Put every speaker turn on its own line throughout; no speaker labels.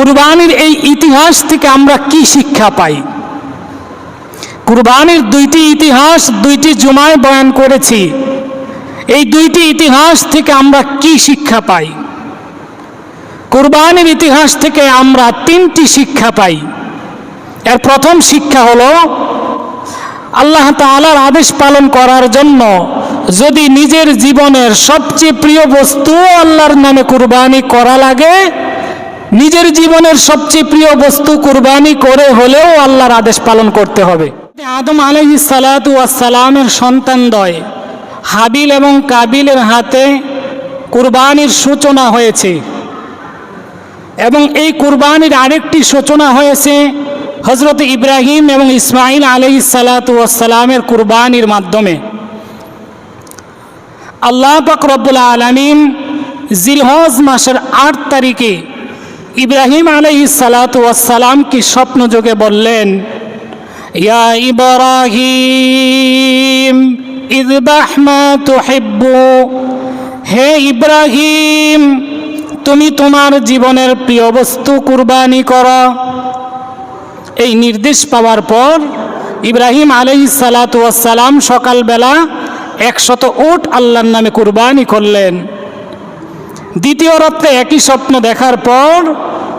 কুরবানির এই ইতিহাস থেকে আমরা কি শিক্ষা পাই? কুরবানির দুইটি ইতিহাস, দুইটি জুমায় বয়ান করেছি। এই দুইটি ইতিহাস থেকে আমরা কি শিক্ষা পাই? কুরবানির ইতিহাস থেকে আমরা তিনটি শিক্ষা পাই। এর প্রথম শিক্ষা হলো, আল্লাহ তাআলার আদেশ পালন করার জন্য যদি নিজের জীবনের সবচেয়ে প্রিয় বস্তু আল্লাহর নামে কুরবানি করা লাগে নিজের জীবনের সবচেয়ে প্রিয় বস্তু কুরবানি করে হলেও আল্লাহর আদেশ পালন করতে হবে। আদম আলহি সালাতু সালামের সন্তানদ্বয় হাবিল এবং কাবিলের হাতে কুরবানির সূচনা হয়েছে। এবং এই কুরবানির আরেকটি সূচনা হয়েছে হজরত ইব্রাহিম এবং ইসমাইল আলহি সালাতামের কুরবানির মাধ্যমে। আল্লাহ পাক রব্বুল আলমিন জিলহজ মাসের আট তারিখে ইব্রাহিম আলহি সালাতামকে স্বপ্ন যোগে বললেন, ইয়া ইব্রাহিম ইদবাহ মা তুহিব্বু। হে ইব্রাহিম, তুমি তোমার জীবনের প্রিয় বস্তু কুরবানি করো। এই নির্দেশ পাওয়ার পর ইব্রাহিম আলহি সালাতাম সকালবেলা একশত ওট আল্লাহর নামে কুরবানি করলেন। দ্বিতীয় রাত্রে একই স্বপ্ন দেখার পর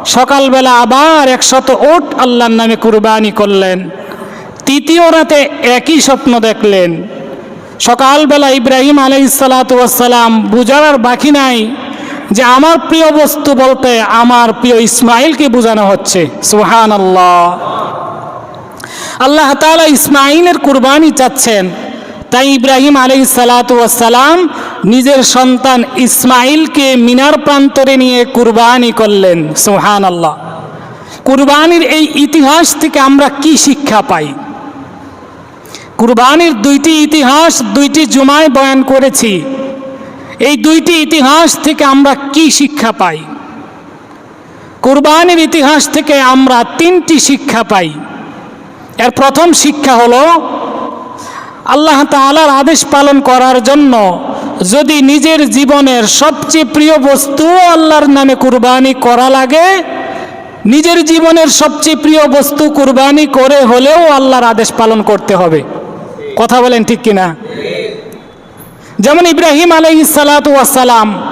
সকালবেলা আবার একশত ওট আল্লাহর নামে কুরবানি করলেন। তৃতীয় রাতে একই স্বপ্ন দেখলেন। সকালবেলা ইব্রাহিম আলহি সালাতাম বুঝার বাকি নাই যে আমার প্রিয় বস্তু বলতে আমার প্রিয় ইসমাইলকে বোঝানো হচ্ছে। সুহান আল্লাহ আল্লাহ তালা ইসমাইলের কুরবানি চাচ্ছেন। তাই ইব্রাহিম আলহ সালাতাম নিজের সন্তান ইসমাইলকে মিনার প্রান্তরে নিয়ে কুরবানি করলেন সোহান আল্লাহ কুরবানির এই ইতিহাস থেকে আমরা কি শিক্ষা পাই? কুরবানির দুইটি ইতিহাস, দুইটি জুমায় বয়ান করেছি। এই দুইটি ইতিহাস থেকে আমরা কি শিক্ষা পাই? কুরবানির ইতিহাস থেকে আমরা তিনটি শিক্ষা পাই। এর প্রথম শিক্ষা হলো আল্লাহ তালার আদেশ পালন করার জন্য যদি নিজের জীবনের সবচেয়ে প্রিয় বস্তু আল্লাহর নামে কুরবানি করা লাগে, নিজের জীবনের সবচেয়ে প্রিয় বস্তু কুরবানি করে হলেও আল্লাহর আদেশ পালন করতে হবে। কথা বলেন ঠিক কিনা? যেমন ইব্রাহিম আলহি সালাতাম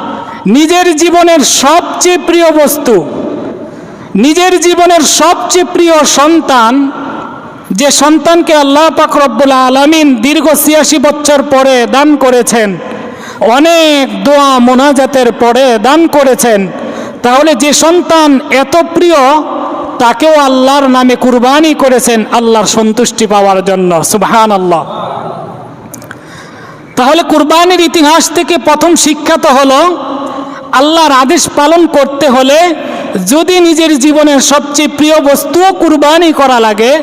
নিজের জীবনের সবচেয়ে প্রিয় বস্তু, নিজের জীবনের সবচেয়ে প্রিয় সন্তান যে সন্তানকে আল্লাহ পাক রব্বুল আলমিন দীর্ঘ ছিয়াশি বছর পরে দান করেছেন, অনেক দোয়া মোনাজাতের পরে দান করেছেন, তাহলে যে সন্তান এত প্রিয়, তাকেও আল্লাহর নামে কুরবানি করেছেন আল্লাহর সন্তুষ্টি পাওয়ার জন্য সুবহান আল্লাহ তাহলে কুরবানির ইতিহাস থেকে প্রথম শিক্ষা তো হলো, আল্লাহর আদেশ পালন করতে হলে যদি নিজের জীবনের সবচেয়ে প্রিয় বস্তুও কুরবানি করা লাগে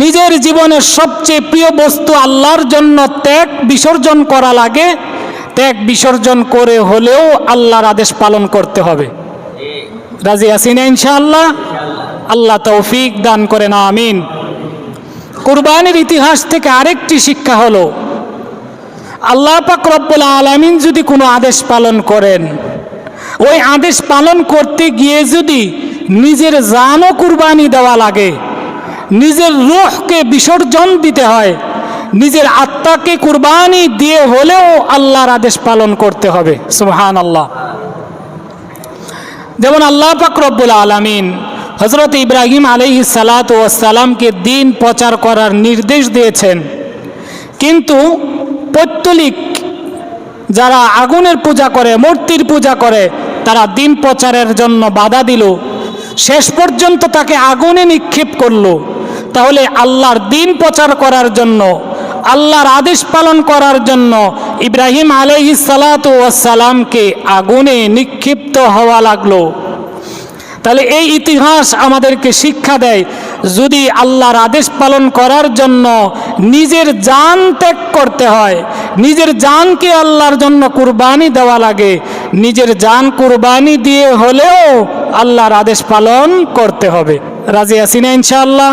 নিজের জীবনের সবচেয়ে প্রিয় বস্তু আল্লাহর জন্য ত্যাগ বিসর্জন করা লাগে। ত্যাগ বিসর্জন করে হলেও আল্লাহর আদেশ পালন করতে হবে। রাজি আসিনা ইনশাআল্লাহ? আল্লাহ তৌফিক দান করে না আমিন। কুরবানির ইতিহাস থেকে আরেকটি শিক্ষা হলো, আল্লাহ পাক রব্বুল আলমিন যদি কোনো আদেশ পালন করেন, ওই আদেশ পালন করতে গিয়ে যদি নিজের জানও কুরবানি দেওয়া লাগে নিজের রুহকে বিসর্জন দিতে হয়। নিজের আত্মাকে কুরবানি দিয়ে হলেও আল্লাহর আদেশ পালন করতে হবে। সুহান আল্লাহ যেমন আল্লাহ পাক রব্বুল আলমিন হজরত ইব্রাহিম আলহি সালাত ও সালামকে দিন প্রচার করার নির্দেশ দিয়েছেন। কিন্তু পৈত্তলিক যারা আগুনের পূজা করে, মূর্তির পূজা করে, তারা দিন প্রচারের জন্য বাধা দিল। শেষ পর্যন্ত তাকে আগুনে নিক্ষেপ করল। তাহলে আল্লাহর দিন প্রচার করার জন্য, আল্লাহর আদেশ পালন করার জন্য ইব্রাহিম আলহি সালাতামকে আগুনে নিক্ষিপ্ত হওয়া লাগল। তাহলে এই ইতিহাস আমাদেরকে শিক্ষা দেয়, যদি আল্লাহর আদেশ পালন করার জন্য নিজের জান ত্যাগ করতে হয়, নিজের জানকে আল্লাহর জন্য কুরবানি দেওয়া লাগে, নিজের জান কুরবানি দিয়ে হলেও আল্লাহর আদেশ পালন করতে হবে। রাজি আসিনা ইনশাআল্লাহ?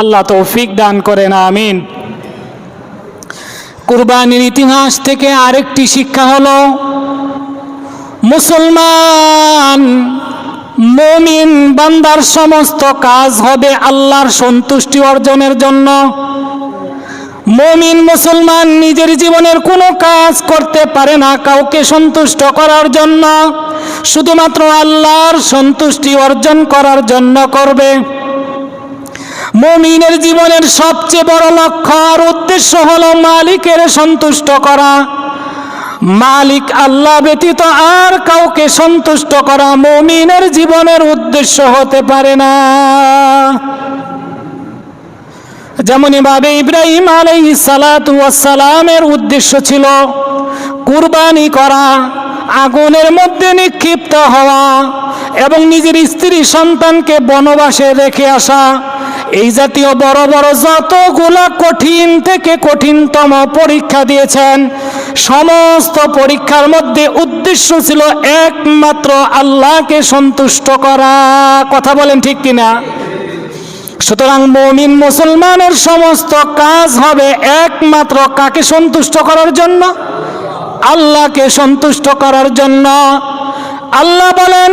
আল্লাহ তৌফিক দান করেন, আমিন। কুরবানির ইতিহাস থেকে আরেকটি শিক্ষা হল, মুসলমান, মমিন বান্দার সমস্ত কাজ হবে আল্লাহর সন্তুষ্টি অর্জনের জন্য। মমিন মুসলমান নিজের জীবনের কোনো কাজ করতে পারে না কাউকে সন্তুষ্ট করার জন্য, শুধুমাত্র আল্লাহর সন্তুষ্টি অর্জন করার জন্য করবে। মমিনের জীবনের সবচেয়ে বড় লক্ষ্য আর উদ্দেশ্য হলো মালিকের সন্তুষ্ট করা। মালিক আল্লাহ ব্যতীত আর কাউকে সন্তুষ্ট করা মমিনের জীবনের উদ্দেশ্য হতে পারে না। যেমনইভাবে ইব্রাহিম আলাই সালামের উদ্দেশ্য ছিল কুরবানি করা, আগুনের মধ্যে নিক্ষিপ্ত হওয়া এবং নিজের স্ত্রী সন্তানকে বনবাসে রেখে আসা এই জাতীয় বড় বড় যতগুলো কঠিন থেকে কঠিনতম পরীক্ষা দিয়েছেন, সমস্ত পরীক্ষার মধ্যে উদ্দেশ্য ছিল একমাত্র আল্লাহকে সন্তুষ্ট করা। কথা বলেন ঠিক কিনা? সুতরাং মমিন মুসলমানের সমস্ত কাজ হবে একমাত্র কাকে সন্তুষ্ট করার জন্য? আল্লাহকে সন্তুষ্ট করার জন্য। আল্লাহ বলেন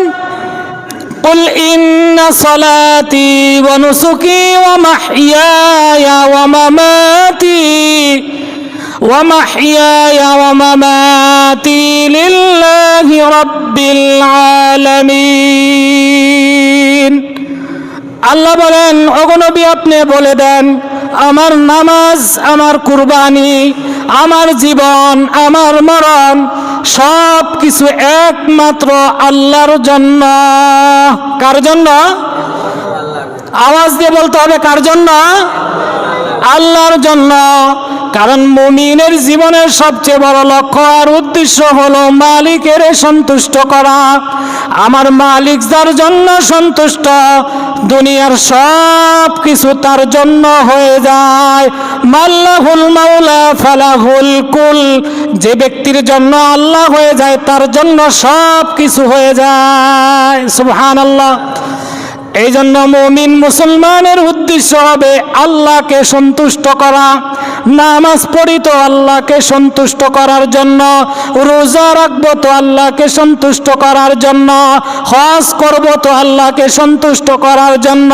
قل إن صلاتي ونسكي ومحياي ومماتي ومحياي ومماتي لله رب العالمين আল্লাহ বলেন অগনবী আপনি বলে দেন আমার নামাজ আমার কুরবানি আমার জীবন, আমার মরণ সব কিছু একমাত্র আল্লাহর জন্য। কার জন্য? আওয়াজ দিয়ে বলতে হবে, কার জন্য? আল্লাহর জন্য। কারণ মুমিনের জীবনের সবচেয়ে বড় লক্ষ্য আর উদ্দেশ্য হলো মালিকের সন্তুষ্ট করা। আমার মালিক যার জন্য সন্তুষ্ট, দুনিয়ার সব কিছু তার জন্য হয়ে যায়। মাল্লাহুল মাওলা ফালাহুল কুল, যে ব্যক্তির জন্য আল্লাহ হয়ে যায় তার জন্য সব কিছু হয়ে যায়। সুবহানাল্লাহ। এই জন্য মমিন মুসলমানের উদ্দেশ্য হবে আল্লাহকে সন্তুষ্ট করা, নামাজ পড়ি তো আল্লাহকে সন্তুষ্ট করার জন্য, রোজা রাখব তো আল্লাহকে সন্তুষ্ট করার জন্য, হজ করব তো আল্লাহকে সন্তুষ্ট করার জন্য,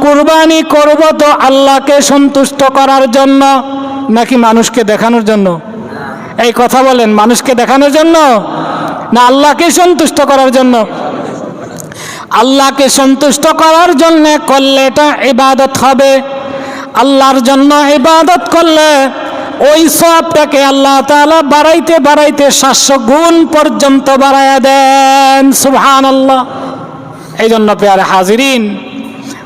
কুরবানি করব তো আল্লাহকে সন্তুষ্ট করার জন্য। নাকি মানুষকে দেখানোর জন্য? এই কথা বলেন, মানুষকে দেখানোর জন্য? না আল্লাহকে সন্তুষ্ট করার জন্য? আল্লাহকে সন্তুষ্ট করার জন্য করলে এটা ইবাদত হবে। আল্লাহর জন্য ইবাদত করলে ওই সবটাকে আল্লাহ তাআলা বাড়াইতে বাড়াইতে সাতশো গুণ পর্যন্ত বাড়াইয়া দেন। সুবহান আল্লাহ এই জন্য পেয়ারে হাজিরিন,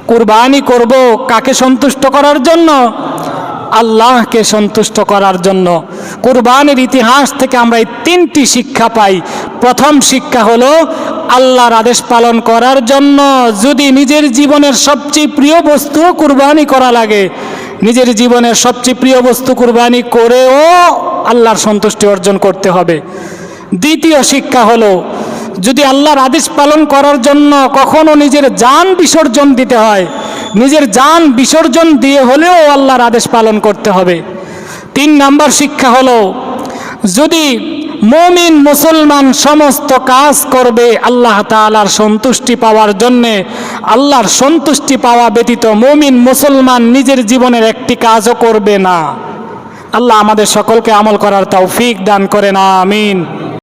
কুরবানি করব কাকে সন্তুষ্ট করার জন্য? আল্লাহকে সন্তুষ্ট করার জন্য। কুরবানির ইতিহাস থেকে আমরা এই তিনটি শিক্ষা পাই। প্রথম শিক্ষা হলো আল্লাহর আদেশ পালন করার জন্য যদি নিজের জীবনের সবচেয়ে প্রিয় বস্তু কুরবানি করা লাগে, নিজের জীবনের সবচেয়ে প্রিয় বস্তু কুরবানি করেও আল্লাহর সন্তুষ্টি অর্জন করতে হবে। দ্বিতীয় শিক্ষা হলো, যদি আল্লাহর আদেশ পালন করার জন্য কখনো নিজের যান বিসর্জন দিতে হয়, নিজের যান বিসর্জন দিয়ে হলেও আল্লাহর আদেশ পালন করতে হবে। তিন নাম্বার শিক্ষা হলো, যদি মমিন মুসলমান সমস্ত কাজ করবে আল্লাহ তালার সন্তুষ্টি পাওয়ার জন্যে। আল্লাহর সন্তুষ্টি পাওয়া ব্যতীত মমিন মুসলমান নিজের জীবনের একটি কাজও করবে না। আল্লাহ আমাদের সকলকে আমল করার তৌফিক দান করে না আমিন।